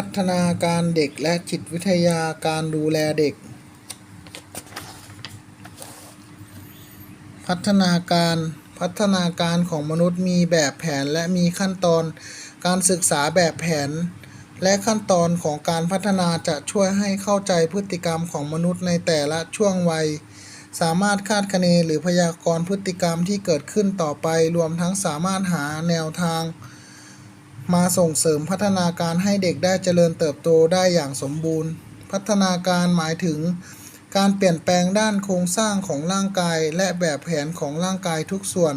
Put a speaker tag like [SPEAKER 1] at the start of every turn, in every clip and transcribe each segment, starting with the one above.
[SPEAKER 1] พัฒนาการเด็กและจิตวิทยาการดูแลเด็ก พัฒนาการพัฒนาการของมนุษย์มีแบบแผนและมีขั้นตอนการศึกษาแบบแผน และขั้นตอนของการพัฒนาจะช่วยให้เข้าใจพฤติกรรมของมนุษย์ในแต่ละช่วงวัย สามารถคาดคะเนหรือพยากรณ์พฤติกรรมที่เกิดขึ้นต่อไป รวมทั้งสามารถหาแนวทาง มาส่งเสริมพัฒนาการให้เด็กได้เจริญเติบโตได้อย่างสมบูรณ์ พัฒนาการหมายถึง การเปลี่ยนแปลงด้านโครงสร้างของร่างกาย และแบบแผนของร่างกายทุกส่วน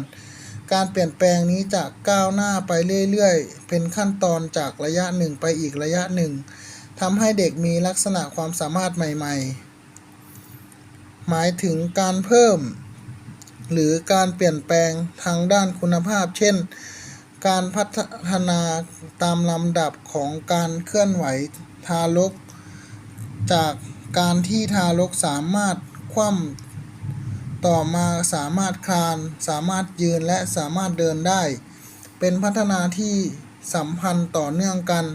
[SPEAKER 1] การเปลี่ยนแปลงนี้จะก้าวหน้าไปเรื่อยๆ เป็นขั้นตอนจากระยะหนึ่งไปอีกระยะหนึ่งทำให้เด็กมีลักษณะความสามารถใหม่ ๆ หมายถึงการเพิ่ม หรือการเปลี่ยนแปลงทางด้านคุณภาพ เช่น การพัฒนาตามลำดับของการเคลื่อนไหวทารก จากการที่ทารกสามารถคว่ำต่อมาสามารถคลาน สามารถยืนและสามารถเดินได้ เป็นพัฒนาที่สัมพันธ์ต่อเนื่องกัน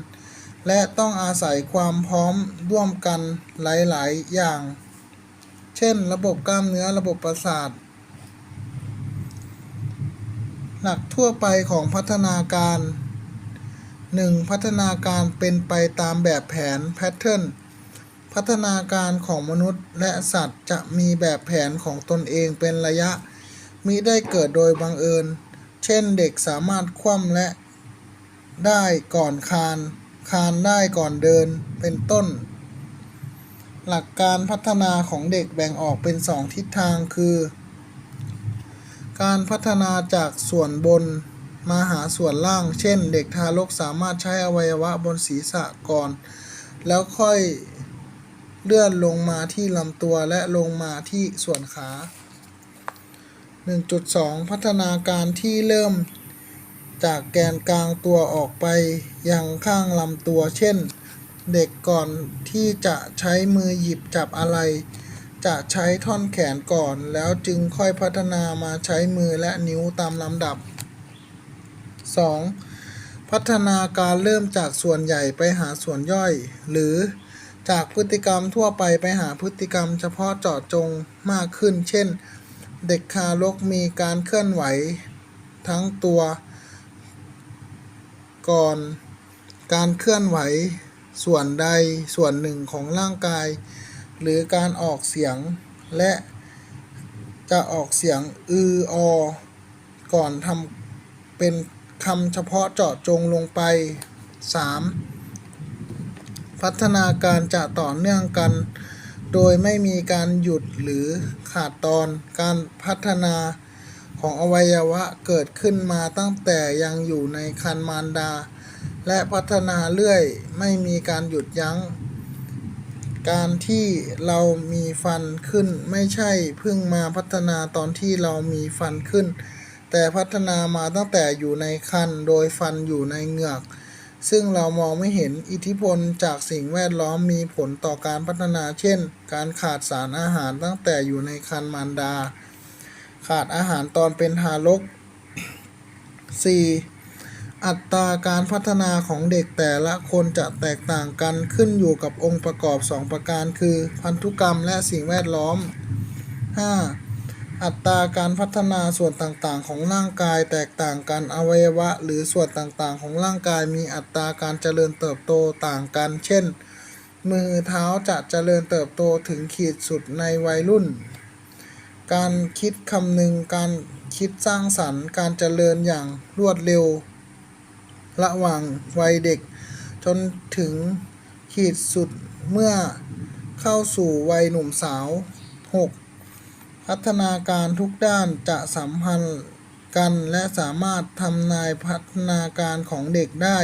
[SPEAKER 1] และต้องอาศัยความพร้อมร่วมกันหลาย ๆ อย่าง เช่น ระบบกล้ามเนื้อระบบประสาท หลักทั่วไปของพัฒนาการ 1. พัฒนาการเป็นไปตามแบบแผน Pattern พัฒนาการของมนุษย์และสัตว์จะมีแบบแผนของตนเองเป็นระยะมิได้เกิดโดยบังเอิญ เช่นเด็กสามารถคว่ำและได้ก่อนคาน คานได้ก่อนเดิน เป็นต้น หลักการพัฒนาของเด็กแบ่งออกเป็นสองทิศทางคือ การพัฒนาจากส่วนบนมาหาส่วนล่าง เช่น เด็กทารกสามารถใช้อวัยวะบนศีรษะก่อน แล้วค่อยเลื่อนลงมาที่ลำตัวและลงมาที่ส่วนขา 1.2 พัฒนาการที่เริ่มจากแกนกลางตัวออกไปยังข้างลำตัว เช่น เด็กก่อนที่จะใช้มือหยิบจับอะไร จะใช้ท่อนแขนก่อน แล้วจึงค่อยพัฒนามาใช้มือและนิ้วตามลำดับ 2. พัฒนาการเริ่มจากส่วนใหญ่ไปหาส่วนย่อย หรือจากพฤติกรรมทั่วไปไปหาพฤติกรรมเฉพาะเจาะจงมากขึ้น เช่น เด็กทารกมีการเคลื่อนไหวทั้งตัว ก่อน การเคลื่อนไหวส่วนใดส่วนหนึ่งของร่างกาย หรือการออกเสียง และจะออกเสียงอืออก่อนทำเป็นคำเฉพาะเจาะจงลงไป 3. พัฒนาการจะต่อเนื่องกัน โดยไม่มีการหยุดหรือขาดตอนการพัฒนาของอวัยวะเกิดขึ้นมาตั้งแต่ยังอยู่ในครรภ์มารดา และพัฒนาเรื่อยไม่มีการหยุดยัง้ง การที่เรามีฟันขึ้น ไม่ใช่เพิ่งมาพัฒนาตอนที่เรามีฟันขึ้น แต่พัฒนามาตั้งแต่อยู่ในครรภ์โดยฟันอยู่ในเหงือก ซึ่งเรามองไม่เห็นอิทธิพลจากสิ่งแวดล้อมมีผลต่อการพัฒนา เช่น การขาดสารอาหารตั้งแต่อยู่ในครรภ์มารดา ขาดอาหารตอนเป็นทารก 4. อัตราการพัฒนาของเด็กแต่ละคนจะแตกต่างกันขึ้นอยู่กับองค์ประกอบ 2 ประการ คือพันธุกรรมและสิ่งแวดล้อม 5. อัตราการพัฒนาส่วนต่างๆ ของร่างกายแตกต่างกันอวัยวะ หรือส่วนต่างๆ ของร่างกายมีอัตราการเจริญเติบโตต่างกัน เช่น มือเท้าจะเจริญเติบโตถึงขีดสุดในวัยรุ่น การคิดคำนึงการคิดสร้างสรรค์ การเจริญอย่างรวดเร็ว ระหว่างวัยเด็ก จนถึงขีดสุดเมื่อเข้าสู่วัยหนุ่มสาว 6. พัฒนาการทุกด้านจะสัมพันธ์กันและสามารถทำนายพัฒนาการของเด็กได้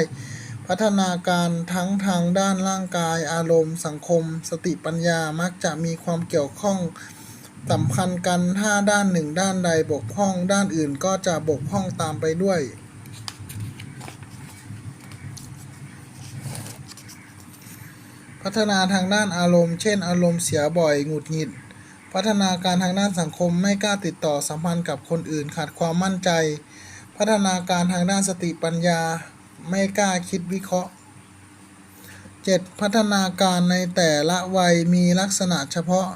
[SPEAKER 1] พัฒนาการทั้งทางด้านร่างกายอารมณ์ สังคม สติปัญญามักจะมีความเกี่ยวข้องสัมพันธ์กันถ้าด้านหนึ่งด้านใดบกพร่อง ด้านอื่นก็จะบกพร่องตามไปด้วย พัฒนาทางด้านอารมณ์ เช่น อารมณ์เสียบ่อย หงุดหงิด พัฒนาการทางด้านสังคมไม่กล้าติดต่อสัมพันธ์กับคนอื่น ขาดความมั่นใจ พัฒนาการทางด้านสติปัญญา ไม่กล้าคิดวิเคราะห์ 7. พัฒนาการในแต่ละวัยมีลักษณะเฉพาะ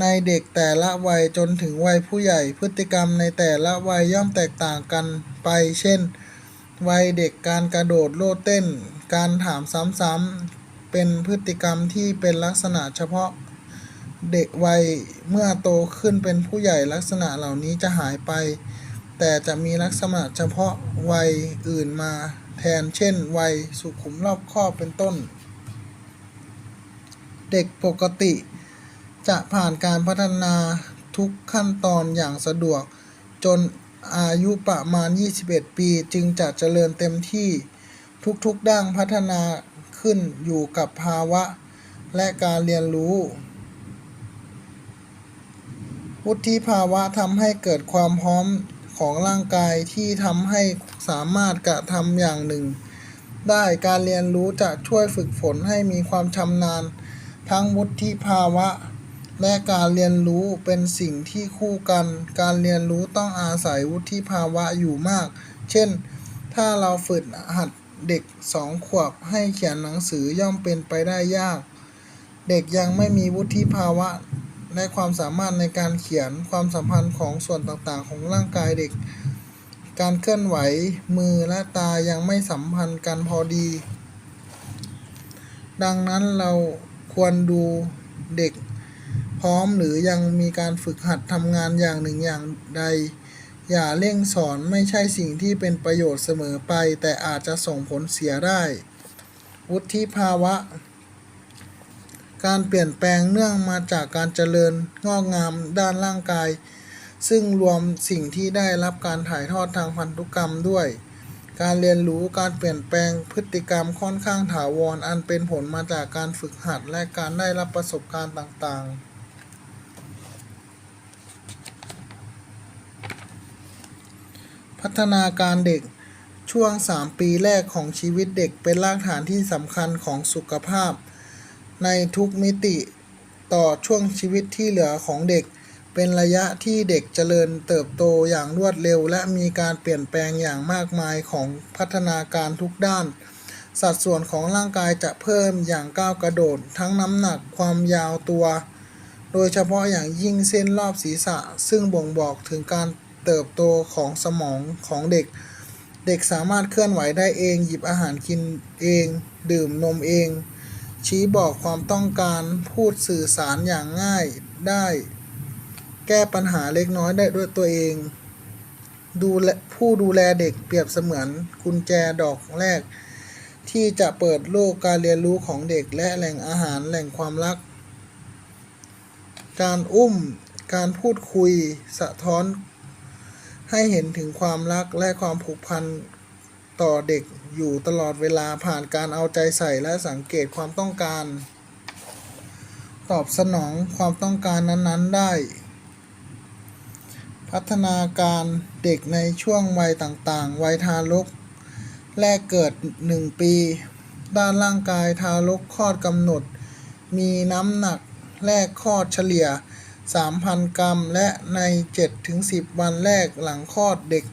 [SPEAKER 1] ในเด็กแต่ละวัยจนถึงวัยผู้ใหญ่ พฤติกรรมในแต่ละวัยย่อมแตกต่างกันไป เช่น วัยเด็กการกระโดดโลดเต้น การถามซ้ำๆ เป็นพฤติกรรมที่เป็นลักษณะเฉพาะเด็กวัยเมื่อโตขึ้นเป็นผู้ใหญ่ลักษณะเหล่านี้จะหายไป แต่จะมีลักษณะเฉพาะวัยอื่นมาแทนเช่น วัยสุขุมรอบคอบเป็นต้น เด็กปกติ จะผ่านการพัฒนาทุกขั้นตอนอย่างสะดวก จนอายุประมาณ 21 ปี จึงจะเจริญเต็มที่ทุกๆด้านพัฒนา ขึ้นอยู่กับภาวะ และการเรียนรู้ วุฒิภาวะทำให้เกิดความพร้อมของร่างกายที่ทำให้สามารถกระทำอย่างหนึ่ง ได้การเรียนรู้จะช่วยฝึกฝนให้มีความชำนาญ ทั้งวุฒิภาวะ และการเรียนรู้เป็นสิ่งที่คู่กัน การเรียนรู้ต้องอาศัยวุฒิภาวะอยู่มาก เช่น ถ้าเราฝึกหัด เด็กสองขวบให้เขียนหนังสือย่อมเป็นไปได้ยาก เด็กยังไม่มีวุฒิภาวะและความสามารถในการเขียนความสัมพันธ์ของส่วนต่างๆ ของร่างกายเด็ก การเคลื่อนไหวมือและตายังไม่สัมพันธ์กันพอดี ดังนั้นเราควรดูเด็กพร้อมหรือยังมีการฝึกหัดทำงานอย่างหนึ่งอย่างใด อย่าเร่งสอนไม่ใช่สิ่งที่เป็นประโยชน์เสมอไป แต่อาจจะส่งผลเสียได้ วุฒิภาวะ การเปลี่ยนแปลงเนื่องมาจากการเจริญงอกงามด้านร่างกาย ซึ่งรวมสิ่งที่ได้รับการถ่ายทอดทางพันธุกรรมด้วย การเรียนรู้การเปลี่ยนแปลงพฤติกรรมค่อนข้างถาวรอันเป็นผลมาจากการฝึกหัดและการได้รับประสบการณ์ต่างๆ พัฒนาการเด็กช่วง 3 ปีแรกของชีวิตเด็กเป็นรากฐานที่สำคัญของสุขภาพ ในทุกมิติต่อช่วงชีวิตที่เหลือของเด็ก เป็นระยะที่เด็กเจริญเติบโตอย่างรวดเร็ว และมีการเปลี่ยนแปลงอย่างมากมายของพัฒนาการทุกด้าน สัดส่วนของร่างกายจะเพิ่มอย่างก้าวกระโดด ทั้งน้ำหนักความยาวตัว โดยเฉพาะอย่างยิ่งเส้นรอบศีรษะ ซึ่งบ่งบอกถึงการ เติบโตของสมองของเด็ก เด็กสามารถเคลื่อนไหวได้เอง หยิบอาหารกินเอง ดื่มนมเอง ชี้บอกความต้องการพูดสื่อสารอย่างง่ายได้ แก้ปัญหาเล็กน้อยได้ด้วยตัวเอง ดูแลผู้ดูแลเด็กเปรียบเสมือนกุญแจดอกแรก ที่จะเปิดโลกการเรียนรู้ของเด็กและแหล่งอาหารแหล่งความรัก การอุ้มการพูดคุยสะท้อน ให้เห็นถึงความรักและความผูกพันต่อเด็กอยู่ตลอดเวลาผ่านการเอาใจใส่และสังเกตความต้องการ ตอบสนองความต้องการนั้นๆได้ พัฒนาการเด็กในช่วงวัยต่างๆ วัยทารก แรกเกิด 1 ปี ด้านร่างกายทารกคลอดกำหนด มีน้ำหนักแรกคลอดเฉลี่ย 3,000 กรัม และใน 7-10 วันแรกหลังคลอดเด็ก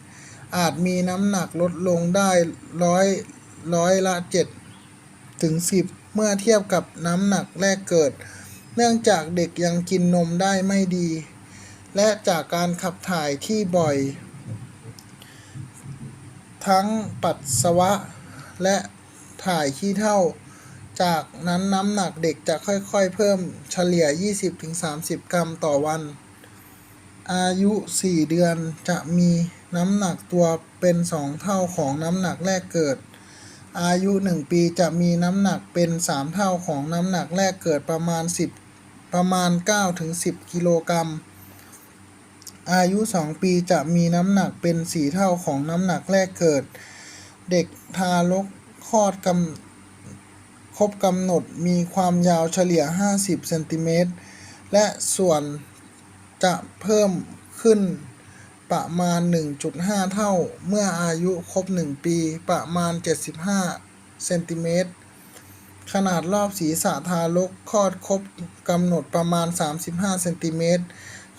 [SPEAKER 1] อาจมีน้ำหนักลดลงได้ร้อยร้อยละ7ถึง10 เมื่อเทียบกับน้ำหนักแรกเกิด เนื่องจากเด็กยังกินนมได้ไม่ดี และจากการขับถ่ายที่บ่อย ทั้งปัสสาวะและถ่ายขี้เท่า จากนั้นน้ำหนักเด็กจะค่อยๆ เพิ่มเฉลี่ย 20-30 กรัมต่อวัน อายุ 4 เดือนจะมีน้ำหนักตัวเป็น 2 เท่าของน้ำหนักแรกเกิด อายุ 1 ปีจะมีน้ำหนักเป็น 3 เท่าของน้ำหนักแรกเกิดประมาณ 10 ประมาณ 9-10 กิโลกรัม อายุ 2 ปีจะมีน้ำหนักเป็น 4 เท่าของน้ำหนักแรกเกิด เด็กทารกคลอดกำ ครบกำหนดมีความยาวเฉลี่ย 50 เซนติเมตร และส่วนจะเพิ่มขึ้นประมาณ 1.5 เท่า เมื่ออายุครบ 1 ปีประมาณ 75 เซนติเมตร ขนาดรอบศีรษะทารกคลอดครบกำหนดประมาณ 35 เซนติเมตร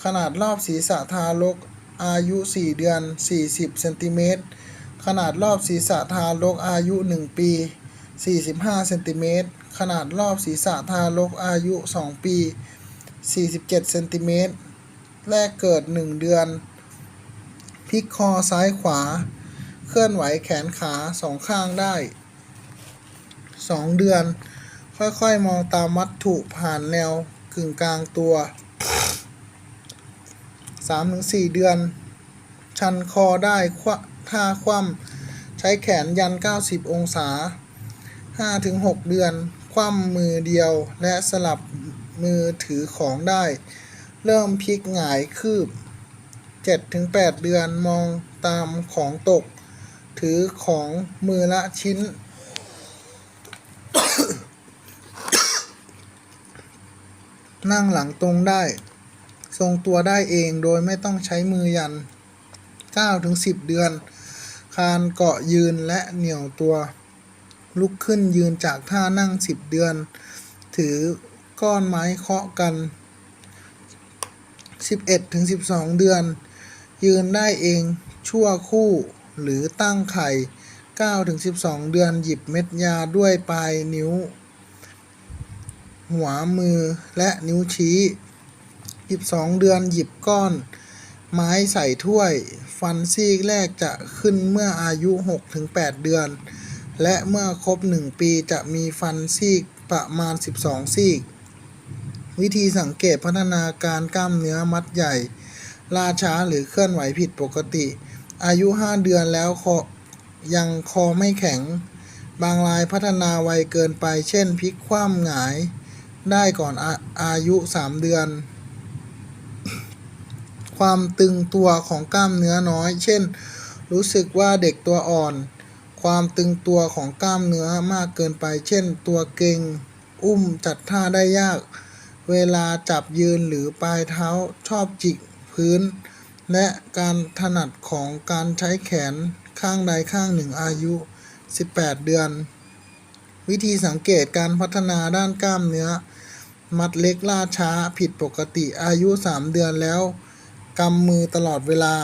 [SPEAKER 1] ขนาดรอบศีรษะทารกอายุ 4 เดือน 40 เซนติเมตร ขนาดรอบศีรษะทารกอายุ 1 ปี 45เซนติเมตรขนาดรอบศีรษะทารกอายุ 2 ปี 47เซนติเมตรแรกเกิด 1 เดือนพลิกคอซ้ายขวา เคลื่อนไหวแขนขาสองข้างได้ 2 เดือน ค่อยๆ มองตามวัตถุผ่านแนวกึ่งกลางตัว 3-4 เดือน ชันคอได้ท่าคว่ำใช้แขนยัน 90 องศา 5-6 เดือน คว่ำมือเดียวและสลับมือถือของได้ เริ่มพลิกหงายคืบ 7-8 เดือนมองตามของตก ถือของมือละชิ้น นั่งหลังตรงได้ ทรงตัวได้เองโดยไม่ต้องใช้มือยัน 9-10 เดือน คานเกาะยืนและเหนี่ยวตัว ลุกขึ้นยืนจากท่านั่ง10เดือน ถือก้อนไม้เคาะกัน 11-12เดือน ยืนได้เองชั่วคู่หรือตั้งไข่9-12เดือนหยิบเม็ดยาด้วยปลายนิ้ว หัวมือและนิ้วชี้ 12 เดือนหยิบก้อนไม้ใส่ถ้วย ฟันซีกแรกจะขึ้นเมื่ออายุ 6-8 เดือน และเมื่อครบ 1 ปีจะมีฟันซีกประมาณ 12 ซีก วิธีสังเกตพัฒนาการกล้ามเนื้อมัดใหญ่ ล่าช้าหรือเคลื่อนไหวผิดปกติ อายุ 5 เดือนแล้วคอยังคอไม่แข็ง บางรายพัฒนาไวเกินไป เช่นพลิกคว่ำหงาย ได้ก่อนอาอายุ 3 เดือน ความตึงตัวของกล้ามเนื้อน้อย เช่น รู้สึกว่าเด็กตัวอ่อน ความตึงตัวของกล้ามเนื้อมากเกินไป เช่น ตัวเกร็งอุ้มจัดท่าได้ยาก เวลาจับยืนหรือปลายเท้าชอบจิกพื้น และการถนัดของการใช้แขนข้างใดข้างหนึ่งอายุ 18 เดือน วิธีสังเกตการพัฒนาด้านกล้ามเนื้อ มัดเล็กล่าช้าผิดปกติอายุ 3 เดือนแล้วกำมือตลอดเวลา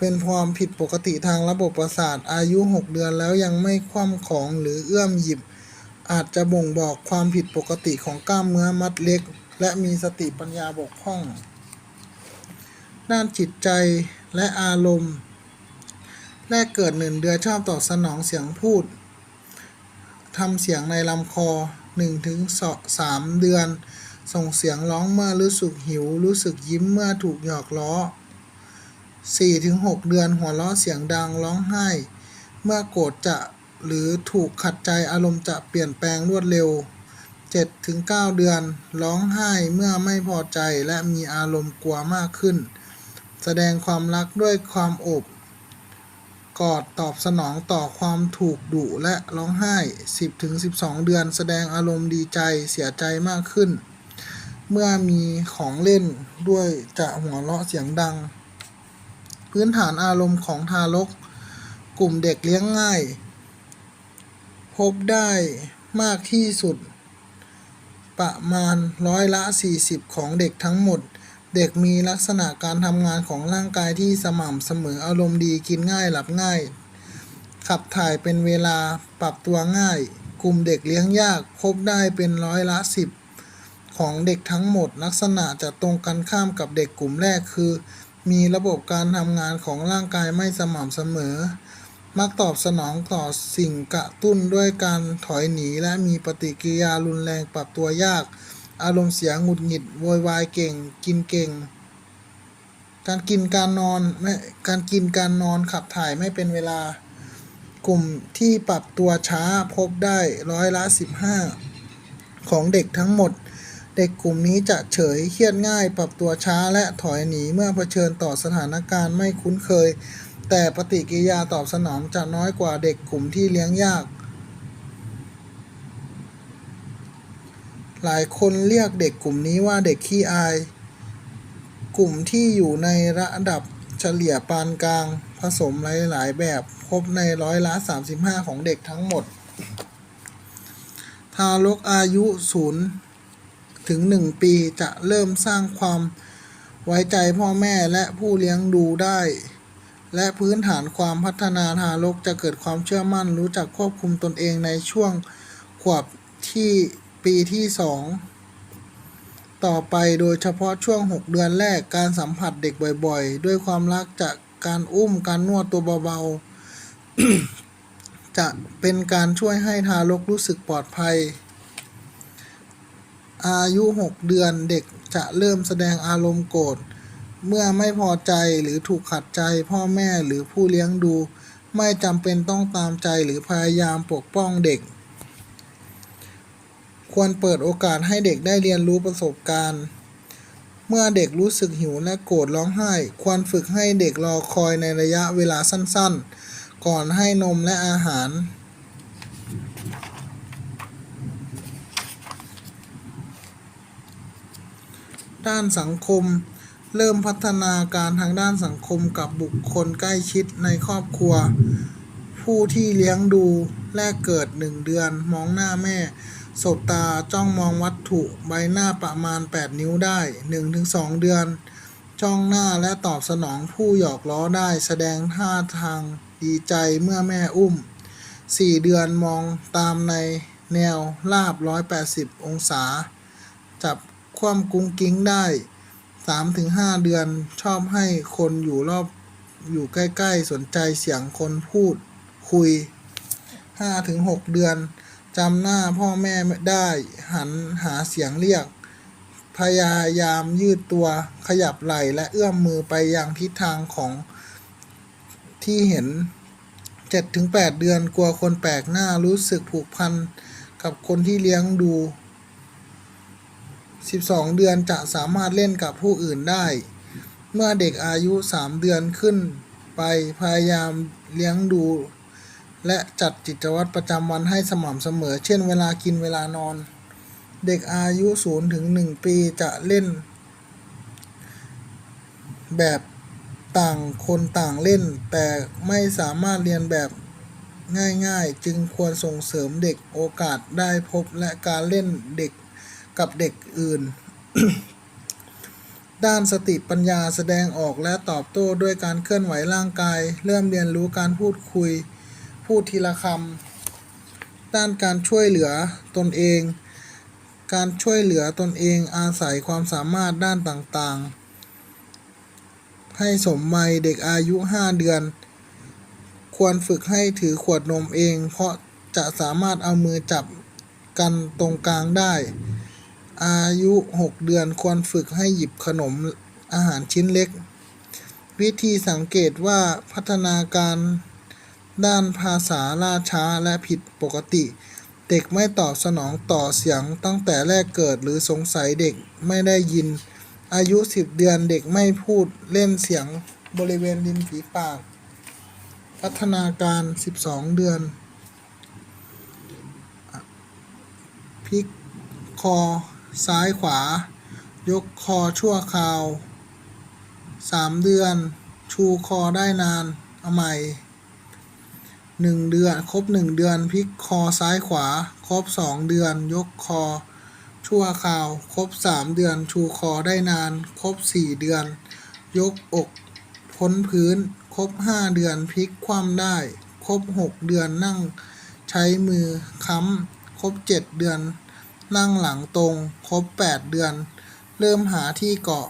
[SPEAKER 1] เป็นความผิดปกติทางระบบประสาทอายุ 6 เดือนแล้วยังไม่คว่ำของหรือเอื้อมหยิบ อาจจะบ่งบอกความผิดปกติของกล้ามเนื้อมัดเล็ก และมีสติปัญญาบกพร่อง ด้านจิตใจและอารมณ์แรกเกิดหนึ่งเดือนชอบตอบสนองเสียงพูดทำเสียงในลำคอ1ถึง3เดือน ส่งเสียงร้องเมื่อรู้สึกหิว รู้สึกยิ้มเมื่อถูกหยอกล้อ 4ถึง6เดือนหัวเราะเสียงดังร้องไห้ เมื่อโกรธจะหรือถูกขัดใจอารมณ์จะเปลี่ยนแปลงรวดเร็ว7ถึง9เดือน ร้องไห้เมื่อไม่พอใจและมีอารมณ์กลัวมากขึ้น แสดงความรักด้วยความโอบ กอดตอบสนองต่อความถูกดุและร้องไห้ 10-12 เดือน แสดงอารมณ์ดีใจเสียใจมากขึ้น เมื่อมีของเล่นด้วยจะหัวเราะเสียงดัง พื้นฐานอารมณ์ของทารก กลุ่มเด็กเลี้ยงง่าย พบได้มากที่สุด ประมาณร้อยละ 40 ของเด็กทั้งหมด เด็กมีลักษณะการทำงานของร่างกายที่สม่ำเสมออารมณ์ดีกินง่ายหลับง่าย ขับถ่ายเป็นเวลาปรับตัวง่าย กลุ่มเด็กเลี้ยงยาก พบได้เป็นร้อยละ 10 ของเด็กทั้งหมด ลักษณะจะตรงกันข้ามกับเด็กกลุ่มแรกคือ มีระบบการทำงานของร่างกายไม่สม่ำเสมอ มักตอบสนองต่อสิ่งกระตุ้นด้วยการถอยหนีและมีปฏิกิริยารุนแรงปรับตัวยาก อารมณ์เสียหงุดหงิดโวยวายเก่ง กินเก่ง การกินการนอนไม่การกินการนอนขับถ่ายไม่เป็นเวลา กลุ่มที่ปรับตัวช้าพบได้ร้อยละ 15 ของเด็กทั้งหมด เด็กกลุ่มนี้จะเฉยเครียดง่าย ปรับตัวช้าและถอยหนีเมื่อเผชิญต่อสถานการณ์ไม่คุ้นเคย แต่ปฏิกิริยาตอบสนองจะน้อยกว่าเด็กกลุ่มที่เลี้ยงยาก หลายคนเรียกเด็กกลุ่มนี้ว่าเด็กขี้อาย กลุ่มที่อยู่ในระดับเฉลี่ยปานกลาง ผสมหลาย ๆ แบบพบในร้อยละ 35 ของเด็กทั้งหมด ทารกอายุ 0 ถึง 1 ปีจะเริ่มสร้างความไว้ใจพ่อแม่และผู้เลี้ยงดูได้ และพื้นฐานความพัฒนาทารกจะเกิดความเชื่อมั่นรู้จักควบคุมตนเองในช่วงขวบที่ปีที่สองต่อไปโดยเฉพาะช่วง 6 เดือนแรกการสัมผัสเด็กบ่อยๆ ด้วยความรักจากการอุ้มการนวดตัวเบาๆ จะเป็นการช่วยให้ทารกรู้สึกปลอดภัย อายุ 6 เดือนเด็กจะเริ่มแสดงอารมณ์โกรธเมื่อไม่พอใจหรือถูกขัดใจพ่อแม่หรือผู้เลี้ยงดู ไม่จำเป็นต้องตามใจหรือพยายามปกป้องเด็ก ควรเปิดโอกาสให้เด็กได้เรียนรู้ประสบการณ์ เมื่อเด็กรู้สึกหิวและโกรธร้องไห้ ควรฝึกให้เด็กรอคอยในระยะเวลาสั้นๆ ก่อนให้นมและอาหาร ด้านสังคม เริ่มพัฒนาการทางด้านสังคมกับบุคคลใกล้ชิดในครอบครัว ผู้ที่เลี้ยงดูแรกเกิดหนึ่งเดือน มองหน้าแม่ สบตาจ้องมองวัตถุใบหน้าประมาณ 8 นิ้วได้ 1-2 เดือน จ้องหน้าและตอบสนองผู้หยอกล้อได้แสดงท่าทางดีใจเมื่อแม่อุ้ม 4 เดือนมองตามในแนวราบ 180 องศา จับ ความกุ้งกิ้งได้3-5เดือนชอบให้คนอยู่รอบอยู่ใกล้ๆ สนใจเสียงคนพูดคุย5-6เดือนจำหน้าพ่อแม่ได้ หันหาเสียงเรียก พยายามยืดตัวขยับไหล่และเอื้อมมือไปยังทิศทางของที่เห็น7-8 เดือนกลัวคนแปลกหน้ารู้สึกผูกพันกับคนที่เลี้ยงดู 12 เดือนจะสามารถเล่นกับผู้อื่นได้ เมื่อเด็กอายุ 3 เดือนขึ้นไปพยายามเลี้ยงดู และจัดกิจวัตรประจำวันให้สม่ำเสมอ เช่นเวลากินเวลานอน เด็กอายุ 0 ถึง 1 ปีจะเล่น แบบต่างคนต่างเล่น แต่ไม่สามารถเรียนแบบง่ายๆ จึงควรส่งเสริมเด็กโอกาสได้พบและการเล่นเด็ก กับเด็กอื่น ด้านสติปัญญาแสดงออกและตอบโต้ด้วยการเคลื่อนไหวร่างกาย เริ่มเรียนรู้การพูดคุย พูดทีละคำด้านการช่วยเหลือตนเอง การช่วยเหลือตนเองอาศัยความสามารถด้านต่างๆ ให้สมวัยเด็กอายุ 5 เดือน ควรฝึกให้ถือขวดนมเอง เพราะจะสามารถเอามือจับกันตรงกลางได้ อายุ 6 เดือนควรฝึกให้หยิบขนมอาหารชิ้นเล็ก วิธีสังเกตว่าพัฒนาการด้านภาษาล่าช้าและผิดปกติ เด็กไม่ตอบสนองต่อเสียงตั้งแต่แรกเกิดหรือสงสัยเด็กไม่ได้ยิน อายุ 10 เดือนเด็กไม่พูดเล่นเสียงบริเวณริมฝีปาก พัฒนาการ 12 เดือนพลิกคอ ซ้ายขวา ยกคอชั่วคราว 3 เดือน ชูคอได้นาน เอาใหม่ 1 เดือน ครบ 1 เดือน พลิกคอซ้ายขวา ครบ 2 เดือน ยกคอ ชั่วคราว ครบ 3 เดือน ชูคอได้นาน ครบ 4 เดือน ยกอกพ้นพื้น ครบ 5 เดือน พลิกคว่ำได้ ครบ 6 เดือนนั่ง ใช้มือค้ำ ครบ 7 เดือน นั่งหลังตรง ครบ 8 เดือน เริ่มหาที่เกาะ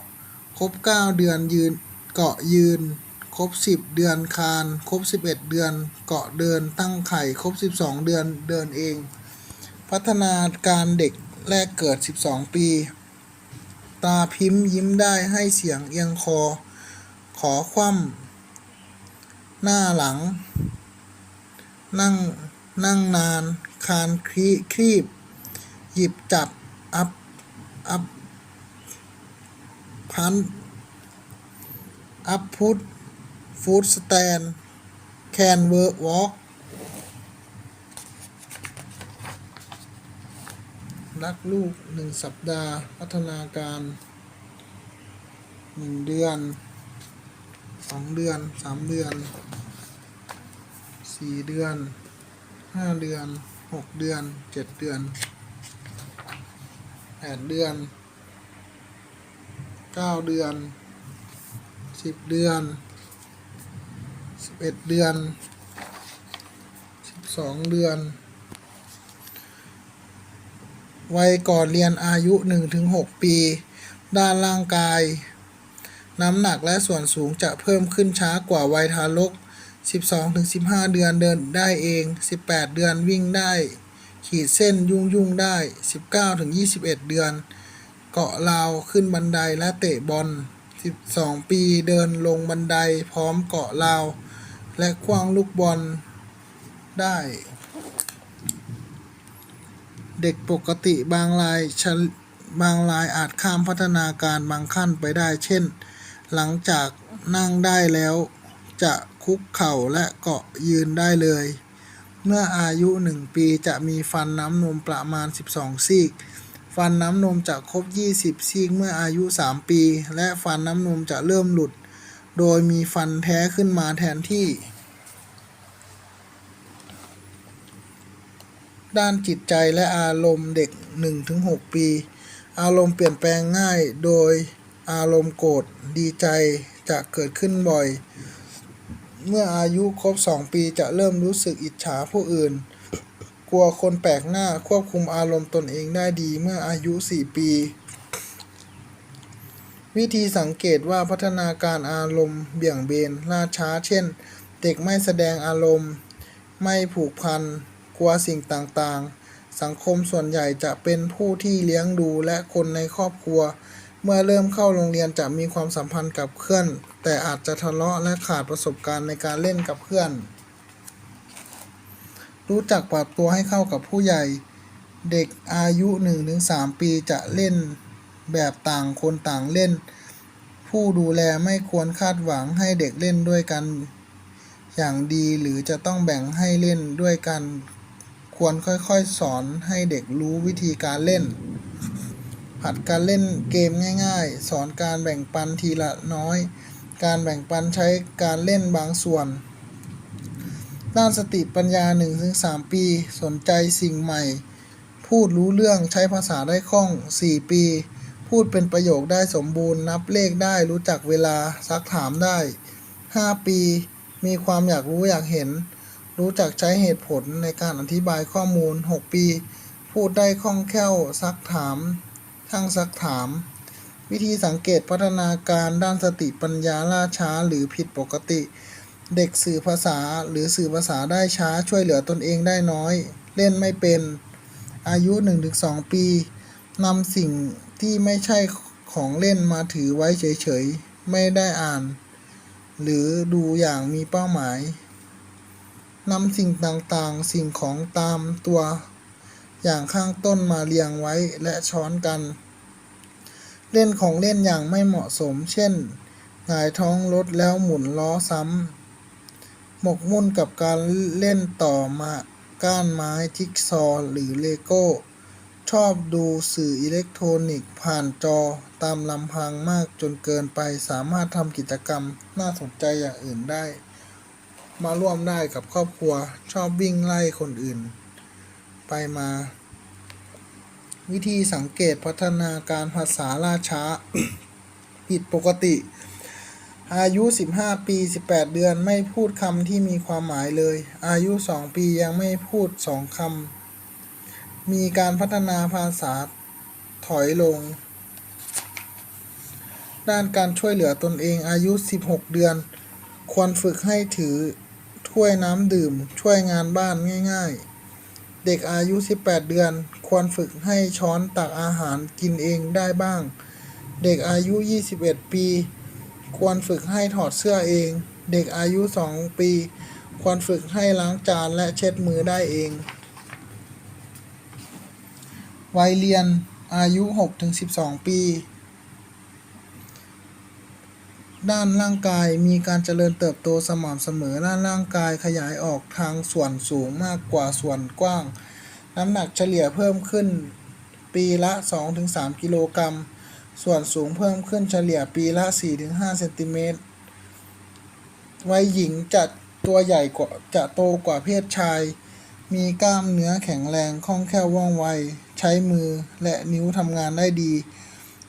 [SPEAKER 1] ครบ 9 เดือนยืน เกาะยืน ครบ 10 เดือนคาน ครบ 11 เดือน เกาะเดิน ตั้งไข่ ครบ 12 เดือน เดินเอง พัฒนาการเด็กแรกเกิด 12 ปี ตาพิมพ์ยิ้มได้ให้เสียงเอียงคอ ขอคว่ำหน้าหลัง นั่ง นั่งนาน คานครีครีบ หยิบจับ อัพ อัพ พัน อัพพุทฟูดสแตนแคนเวิร์กวอล์กรักลูกหนึ่งสัปดาห์ พัฒนาการหนึ่งเดือนสองเดือนสามเดือนสี่เดือนห้าเดือนหกเดือนเจ็ดเดือน แปดเดือนเก้าเดือนสิบเดือนสิบเอ็ดเดือนสิบสองเดือน วัยก่อนเรียนอายุหนึ่งถึงหกปี ด้านร่างกาย น้ำหนักและส่วนสูงจะเพิ่มขึ้นช้ากว่าวัยทารก 12-15 เดือนเดินได้เอง 18 เดือนวิ่งได้ ขีดเส้นยุ่งยุ่งได้ 19-21 เดือน เกาะราวขึ้นบันไดและเตะบอล 12 ปีเดินลงบันไดพร้อมเกาะราว และคว้างลูกบอลได้ เด็กปกติบางรายบางรายอาจข้ามพัฒนาการบางขั้นไปได้ เช่น หลังจากนั่งได้แล้วจะคุกเข่าและเกาะยืนได้เลย เมื่ออายุ 1 ปีจะมีฟันน้ำนมประมาณ 12 ซี่กฟันน้ำนมจะครบ 20 ซี่กเมื่ออายุ 3 ปี และฟันน้ำนมจะเริ่มหลุด โดยมีฟันแท้ขึ้นมาแทนที่ ด้านจิตใจและอารมณ์เด็ก 1-6 ปี อารมณ์เปลี่ยนแปลงง่าย โดยอารมณ์โกรธดีใจจะเกิดขึ้นบ่อย เมื่ออายุครบ2ปีจะเริ่มรู้สึกอิจฉาผู้อื่น กลัวคนแปลกหน้าควบคุมอารมณ์ตนเองได้ดีเมื่ออายุ 4 ปี วิธีสังเกตว่าพัฒนาการอารมณ์เบี่ยงเบนล่าช้า เช่น เด็กไม่แสดงอารมณ์ ไม่ผูกพัน กลัวสิ่งต่างๆ สังคมส่วนใหญ่จะเป็นผู้ที่เลี้ยงดูและคนในครอบครัว เมื่อเริ่มเข้าโรงเรียนจะมีความสัมพันธ์กับเพื่อน แต่อาจจะทะเลาะและขาดประสบการณ์ในการเล่นกับเพื่อน รู้จักปรับตัวให้เข้ากับผู้ใหญ่ เด็กอายุ 1-3 ปีจะเล่นแบบต่างคนต่างเล่น ผู้ดูแลไม่ควรคาดหวังให้เด็กเล่นด้วยกัน อย่างดีหรือจะต้องแบ่งให้เล่นด้วยกัน ควรค่อยๆ สอนให้เด็กรู้วิธีการเล่น หัดการเล่นเกมง่าย ๆ สอนการแบ่งปันทีละน้อย การแบ่งปันใช้การเล่นบางส่วน ด้านสติปัญญา 1-3 ปี สนใจสิ่งใหม่ พูดรู้เรื่องใช้ภาษาได้คล่อง 4 ปี พูดเป็นประโยคได้สมบูรณ์ นับเลขได้รู้จักเวลาซักถามได้ 5 ปี มีความอยากรู้อยากเห็น รู้จักใช้เหตุผลในการอธิบายข้อมูล 6 ปี พูดได้คล่องแคล่วซักถาม ช่างซักถาม วิธีสังเกตพัฒนาการด้านสติปัญญาล่าช้าหรือผิดปกติ เด็กสื่อภาษาหรือสื่อภาษาได้ช้าช่วยเหลือตนเองได้น้อย เล่นไม่เป็น อายุ 1-2 ปีนำสิ่งที่ไม่ใช่ของเล่นมาถือไว้เฉยๆ ไม่ได้อ่าน หรือดูอย่างมีเป้าหมายนำสิ่งต่างๆ สิ่งของตามตัว อย่างข้างต้นมาเรียงไว้และช้อนกัน เล่นของเล่นอย่างไม่เหมาะสม เช่นหงายท้องรถแล้วหมุนล้อซ้ำ หมกมุ่นกับการเล่นต่อมาก้านไม้จิ๊กซอหรือเลโก้ ชอบดูสื่ออิเล็กทรอนิกส์ผ่านจอตามลำพังมากจนเกินไปสามารถทำกิจกรรมน่าสนใจอย่างอื่นได้ มาร่วมได้กับครอบครัวชอบวิ่งไล่คนอื่น ไปมา วิธีสังเกตพัฒนาการภาษาล่าช้า ผิดปกติ อายุ 15 ปี 18 เดือนไม่พูดคำที่มีความหมายเลย อายุ 2 ปียังไม่พูด 2คำมีการพัฒนาภาษาถอยลง ด้านการช่วยเหลือตนเองอายุ 16 เดือน ควรฝึกให้ถือถ้วยน้ำดื่ม ช่วยงานบ้านง่าย ๆ เด็กอายุ 18 เดือน ควรฝึกให้ช้อนตักอาหารกินเองได้บ้าง เด็กอายุ 21 ปี ควรฝึกให้ถอดเสื้อเอง เด็กอายุ 2 ปี ควรฝึกให้ล้างจานและเช็ดมือได้เอง วัยเรียนอายุ 6-12 ปี ด้านร่างกายมีการเจริญเติบโตสม่ำเสมอด้านร่างกายขยายออกทางส่วนสูงมากกว่าส่วนกว้าง น้ำหนักเฉลี่ยเพิ่มขึ้นปีละ 2-3 กิโลกรัม ส่วนสูงเพิ่มขึ้นเฉลี่ยปีละ 4-5เซนติเมตร วัยหญิงจะตัวใหญ่กว่าจะโตกว่าเพศชาย มีกล้ามเนื้อแข็งแรง คล่องแคล่วว่องไว ใช้มือและนิ้วทำงานได้ดี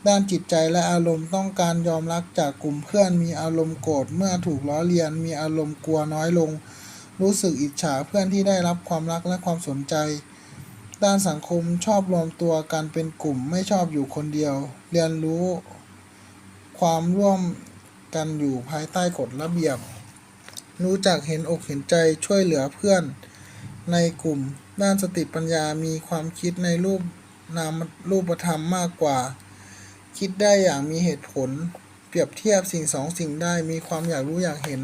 [SPEAKER 1] ด้านจิตใจและอารมณ์ต้องการยอมรับจากกลุ่มเพื่อนมีอารมณ์โกรธเมื่อถูกล้อเลียน มีอารมณ์กลัวน้อยลง รู้สึกอิจฉาเพื่อนที่ได้รับความรักและความสนใจ ด้านสังคมชอบรวมตัวกันเป็นกลุ่มไม่ชอบอยู่คนเดียว เรียนรู้ ความร่วมกันอยู่ภายใต้กฎระเบียบ รู้จักเห็นอกเห็นใจช่วยเหลือเพื่อน ในกลุ่ม ด้านสติปัญญามีความคิดในรูปนามรูปธรรมมากกว่า คิดได้อย่างมีเหตุผล เปรียบเทียบสิ่งสองสิ่งได้มีความอยากรู้อยากเห็น